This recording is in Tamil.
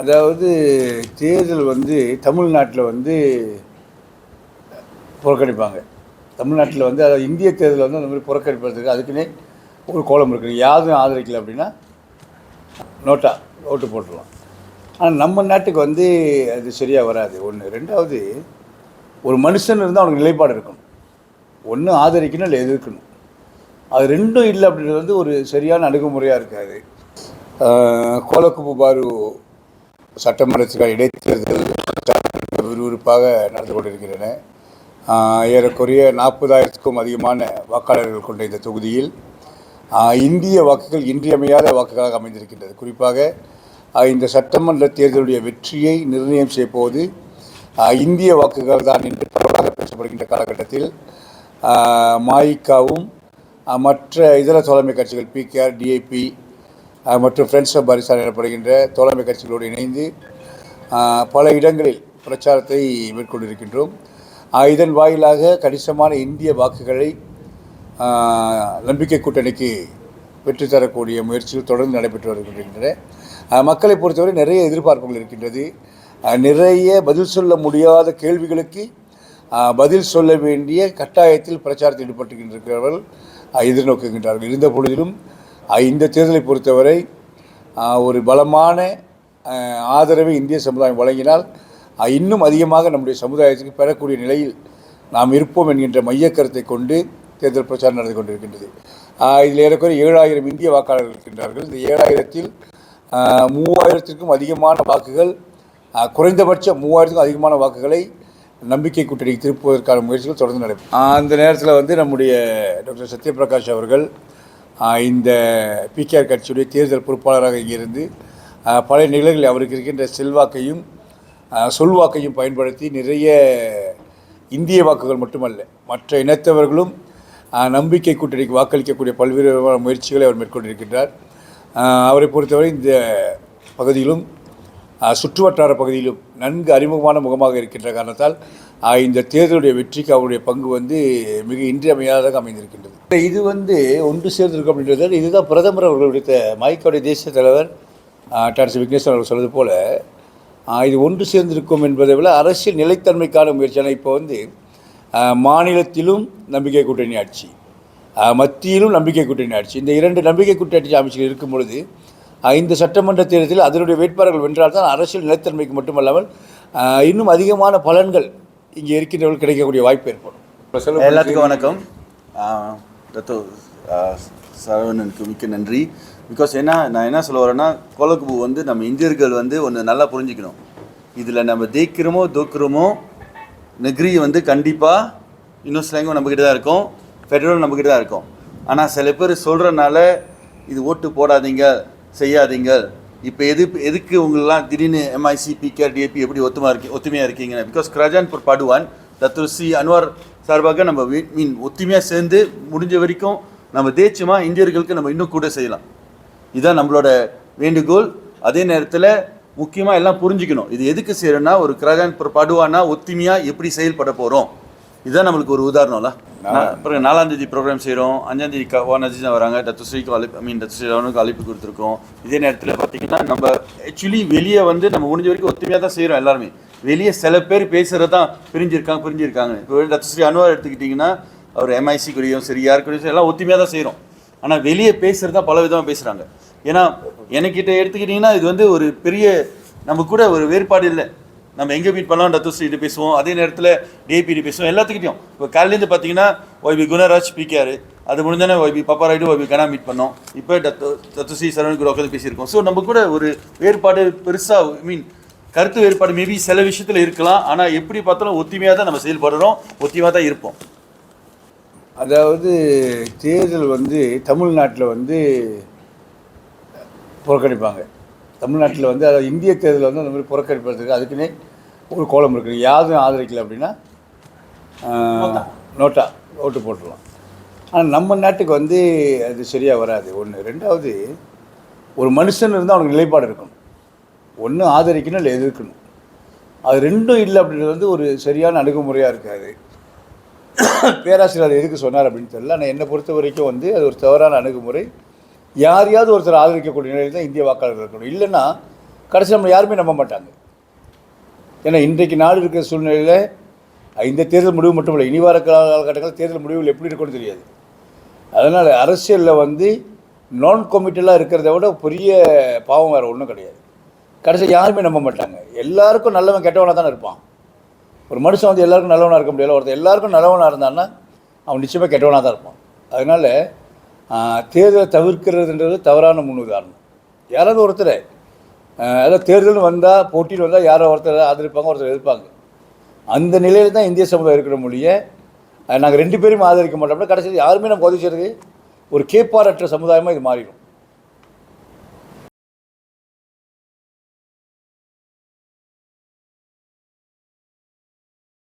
அதாவது தேர்தல் வந்து தமிழ்நாட்டில் வந்து புறக்கணிப்பாங்க. தமிழ்நாட்டில் வந்து அதாவது இந்திய தேர்தல் வந்து அந்த மாதிரி புறக்கணிப்பதுக்கு அதுக்குன்னே ஒரு கோலம் இருக்குது யாரும் ஆதரிக்கல அப்படின்னா நோட்டா ஓட்டு போட்டுடலாம் ஆனால் நம்ம நாட்டுக்கு வந்து அது சரியாக வராது. ஒன்று ரெண்டாவது ஒரு மனுஷன் இருந்தால் அவனுக்கு நிலைப்பாடு இருக்கணும். ஒன்று ஆதரிக்கணும் இல்லை எதிர்க்கணும். அது ரெண்டும் இல்லை அப்படின்றது வந்து ஒரு சரியான அணுகுமுறையாக இருக்காது. கோலக்குப்பு பாரு சட்டமன்றத்துக்கான இடைத்தேர்தல் விறுவிறுப்பாக நடந்து கொண்டிருக்கின்றன. ஏறக்குறைய நாற்பதாயிரத்துக்கும் அதிகமான வாக்காளர்கள் கொண்ட இந்த தொகுதியில் இந்திய வாக்குகள் இன்றியமையாத வாக்குகளாக அமைந்திருக்கின்றது. குறிப்பாக இந்த சட்டமன்ற தேர்தலுடைய வெற்றியை நிர்ணயம் செய்யப்போவது இந்திய வாக்குகள் தான் என்று பரவலாக பேசப்படுகின்ற காலகட்டத்தில் மாயிக்காவும் மற்ற இதர தோழமை கட்சிகள் பிகேஆர் டிஐபி மற்றும் ஃப்ரெண்ட்ஸ் ஆஃப் பாரிசான் எனப்படுகின்ற தோழமை கட்சிகளோடு இணைந்து பல இடங்களில் பிரச்சாரத்தை மேற்கொண்டிருக்கின்றோம். இதன் வாயிலாக கணிசமான இந்திய வாக்குகளை நம்பிக்கை கூட்டணிக்கு வெற்றி தரக்கூடிய முயற்சிகள் தொடர்ந்து நடைபெற்று வருகின்றன. மக்களை பொறுத்தவரை நிறைய எதிர்பார்ப்புகள் இருக்கின்றது. நிறைய பதில் சொல்ல முடியாத கேள்விகளுக்கு பதில் சொல்ல வேண்டிய கட்டாயத்தில் பிரச்சாரத்தில் ஈடுபட்டுகின்றவர்கள் எதிர்நோக்குகின்றார்கள். இருந்த பொழுதிலும் இந்த தேர்தலை பொறுத்தவரை ஒரு பலமான ஆதரவை இந்திய சமுதாயம் வழங்கினால் இன்னும் அதிகமாக நம்முடைய சமுதாயத்துக்கு பெறக்கூடிய நிலையில் நாம் இருப்போம் என்கின்ற மையக் கருத்தை கொண்டு தேர்தல் பிரச்சாரம் நடந்து கொண்டிருக்கின்றது. இதில் ஏறக்குறைய ஏழாயிரம் இந்திய வாக்காளர்கள் இருக்கின்றார்கள். இந்த ஏழாயிரத்தில் மூவாயிரத்திற்கும் அதிகமான வாக்குகள் குறைந்தபட்சம் மூவாயிரத்துக்கும் அதிகமான வாக்குகளை நம்பிக்கை கூட்டணிக்கு திருப்புவதற்கான முயற்சிகள் தொடர்ந்து நடைபெறும் அந்த நேரத்தில் வந்து நம்முடைய டாக்டர் சத்யபிரகாஷ் அவர்கள் இந்த பிகேஆர் கட்சியுடைய தேர்தல் பொறுப்பாளராக இருந்து பழைய பல நிலைகளில் அவருக்கு இருக்கின்ற செல்வாக்கையும் சொல்வாக்கையும் பயன்படுத்தி நிறைய இந்திய வாக்குகள் மட்டுமல்ல மற்ற இனத்தவர்களும் நம்பிக்கை கூட்டணிக்கு வாக்களிக்கக்கூடிய பல்வேறு விதமான முயற்சிகளை அவர் மேற்கொண்டிருக்கின்றார். அவரை பொறுத்தவரை இந்த பகுதியிலும் சுற்றுவட்டார பகுதியிலும் நன்கு அறிமுகமான முகமாக இருக்கின்ற காரணத்தால் இந்த தேர்தலுடைய வெற்றிக்கு அவருடைய பங்கு வந்து மிக இன்றியமையாததாக அமைந்திருக்கின்றது. இது வந்து ஒன்று சேர்ந்திருக்கும் அப்படின்றது இதுதான் பிரதமர் அவர்களுடைய மைக்காவுடைய தேசிய தலைவர் டாக்டர் விக்னேஸ்வரன் அவர்கள் சொல்வது போல் இது ஒன்று சேர்ந்திருக்கும் என்பதை விட அரசியல் நிலைத்தன்மைக்கான முயற்சியான இப்போ வந்து மாநிலத்திலும் நம்பிக்கை கூட்டணி ஆட்சி மத்தியிலும் நம்பிக்கை கூட்டணி ஆட்சி. இந்த இரண்டு நம்பிக்கை கூட்டணி அமைச்சர்கள் இருக்கும் பொழுது இந்த சட்டமன்ற தேர்தலில் அதனுடைய வேட்பாளர்கள் வென்றால்தான் அரசியல் நிலைத்தன்மைக்கு மட்டுமல்லாமல் இன்னும் அதிகமான பலன்கள் இங்கே இருக்கின்றவர்கள் கிடைக்கக்கூடிய வாய்ப்பு ஏற்படும். எல்லாத்துக்கும் வணக்கம். தத்தோ சரவணனுக்கு மிக்க நன்றி. பிகாஸ் என்ன நான் என்ன சொல்ல வரேன்னா கோலக்குபு வந்து நம்ம இந்தியர்கள் வந்து ஒன்று நல்லா புரிஞ்சுக்கணும். இதில் நம்ம ஜெயிக்கிறோமோ தோக்குறோமோ நெக்ரி வந்து கண்டிப்பாக இன்னும் சிலங்கும் நம்மக்கிட்ட தான் இருக்கும். ஃபெடரல் நம்மக்கிட்ட தான் இருக்கும். ஆனால் சில பேர் சொல்கிறனால இது ஓட்டு போடாதீங்க செய்யாதீங்க. இப்போ எது எதுக்கு உங்களெலாம் திடீர்னு எம்ஐசி பிகேஆர் டிஏபி எப்படி ஒத்துமா இருக்கு ஒத்துமையாக இருக்கீங்க? பிகாஸ் கிரஜான்பூர் படுவான் தத்துர் சி அன்வார் சார்பாக நம்ம மீன் ஒத்துமையாக சேர்ந்து முடிஞ்ச வரைக்கும் நம்ம தேய்ச்சமா இந்தியர்களுக்கு நம்ம இன்னும் கூட செய்யலாம். இதுதான் நம்மளோட வேண்டுகோள். அதே நேரத்தில் முக்கியமாக எல்லாம் புரிஞ்சுக்கணும். இது எதுக்கு செய்யணும்னா ஒரு கிரஜான்பூர் படுவானா ஒத்துமையாக எப்படி செயல்பட போகிறோம் இதுதான் நம்மளுக்கு ஒரு உதாரணம்ல. அப்புறம் நாலாம் தேதி ப்ரோக்ராம் செய்கிறோம் அஞ்சாம் தேதி ஓனர்ஜி தான் வராங்க. தத்துஸ்ரீக்கு அழைப்பு ஐ மீன் தத்துஸ்ரீ அவனுக்கு அழைப்பு கொடுத்துருக்கோம். இதே நேரத்தில் பார்த்தீங்கன்னா நம்ம ஆக்சுவலி வெளியே வந்து நம்ம முடிஞ்ச வரைக்கும் ஒத்துமையாக தான் செய்கிறோம் எல்லாருமே. வெளியே சில பேர் பேசுகிறது தான் பிரிஞ்சிருக்காங்க பிரிஞ்சிருக்காங்க. இப்போ தத்துஸ்ரீ அனுவார் எடுத்துக்கிட்டிங்கன்னா அவர் எம்ஐசி கூடயும் சரி யார் கூடயும் சரி எல்லாம் ஒத்துமையாக தான் செய்கிறோம் ஆனால் வெளியே பேசுகிறது தான் பல விதமாக பேசுகிறாங்க ஏன்னா எனக்கிட்ட எடுத்துக்கிட்டிங்கன்னா இது வந்து ஒரு பெரிய நம்ம கூட ஒரு வேறுபாடு இல்லை. நம்ம எங்கே மீட் பண்ணலாம் டத்துஸ்ரீட்டு பேசுவோம். அதே நேரத்தில் டிஏபிடி பேசுவோம். எல்லாத்துக்கிட்டையும். இப்போ காலையிலேருந்து பார்த்தீங்கன்னா ஒய்பி குணராஜ் பிகேஆர் அது முடிஞ்சானே ஒய்பி பப்பா ராய்டு ஒய்பி கனா மீட் பண்ணோம். இப்போ டத்து தத்துஸ்ரீ சரவணன் கூட உட்காந்து பேசியிருக்கோம். ஸோ நம்ம கூட ஒரு வேறுபாடு பெருசாக ஐ மீன் கருத்து வேறுபாடு மேபி சில விஷயத்தில் இருக்கலாம். ஆனால் எப்படி பார்த்தாலும் ஒத்துமையாக தான் நம்ம செயல்படுறோம். ஒத்துமையாக தான் இருப்போம். அதாவது தேர்தல் வந்து தமிழ்நாட்டில் வந்து புறக்கணிப்பாங்க. தமிழ்நாட்டில் வந்து அதாவது இந்திய தேர்தல் வந்து அந்த மாதிரி புறக்கணிப்பதற்கு அதுக்குன்னே ஒரு கோலம் இருக்குது யாரும் ஆதரிக்கல அப்படின்னா நோட்டா. ஓட்டு போட்டுடலாம் ஆனால் நம்ம நாட்டுக்கு வந்து அது சரியாக வராது. ஒன்று ரெண்டாவது ஒரு மனுஷன் இருந்தால் அவனுக்கு நிலைப்பாடு இருக்கணும். ஒன்று ஆதரிக்கணும் இல்லை எதிர்க்கணும். அது ரெண்டும் இல்லை அப்படின்றது வந்து ஒரு சரியான அணுகுமுறையாக இருக்காது. பேராசிரியர் அதை எதுக்கு சொன்னார் அப்படின்னு தெரியல. ஆனால் என்னை பொறுத்த வரைக்கும் வந்து அது ஒரு தவறான அணுகுமுறை. யாரையாவது ஒருத்தர் ஆதரிக்கக்கூடிய நிலையில் தான் இந்திய வாக்காளர்கள் இருக்கணும். இல்லைன்னா கடைசி நம்ம யாருமே நம்ப மாட்டாங்க. ஏன்னா இன்றைக்கு நாடு இருக்கிற சூழ்நிலையில் இந்த தேர்தல் முடிவு மட்டும் இல்லை இனி வர தேர்தல் முடிவுகள் எப்படி இருக்கும்னு தெரியாது. அதனால் அரசியலில் வந்து நான் கமிட்டலாக இருக்கிறத விட பெரிய பாவம் வேறு ஒன்றும் கிடையாது. கடைசி யாருமே நம்ப மாட்டாங்க. எல்லாருக்கும் நல்லவன் கெட்டவனாக தானே இருப்பான். ஒரு மனுஷன் வந்து எல்லாருக்கும் நல்லவனாக இருக்க முடியல ஒருத்தர் எல்லாருக்கும் நல்லவனாக இருந்தான்னா அவன் நிச்சயமாக கெட்டவனாக தான் இருப்பான். அதனால் தேர்தலை தவிர்க்கிறதுன்றது தவறான முன்னுதாரணம். யாராவது ஒருத்தர் அதாவது தேர்தல்னு வந்தால் போட்டியில் வந்தால் யாரோ ஒருத்தர் ஆதரிப்பாங்க ஒருத்தர் எதிர்ப்பாங்க. அந்த நிலையில் தான் இந்திய சமுதாயம் இருக்கிற மொழிய நாங்கள் ரெண்டு பேரும் ஆதரிக்க மாட்டோம்னா கடைசியில் யாருமே நம்ம உதவி ஒரு கேப்பாரற்ற சமுதாயமாக இது மாறிடும்.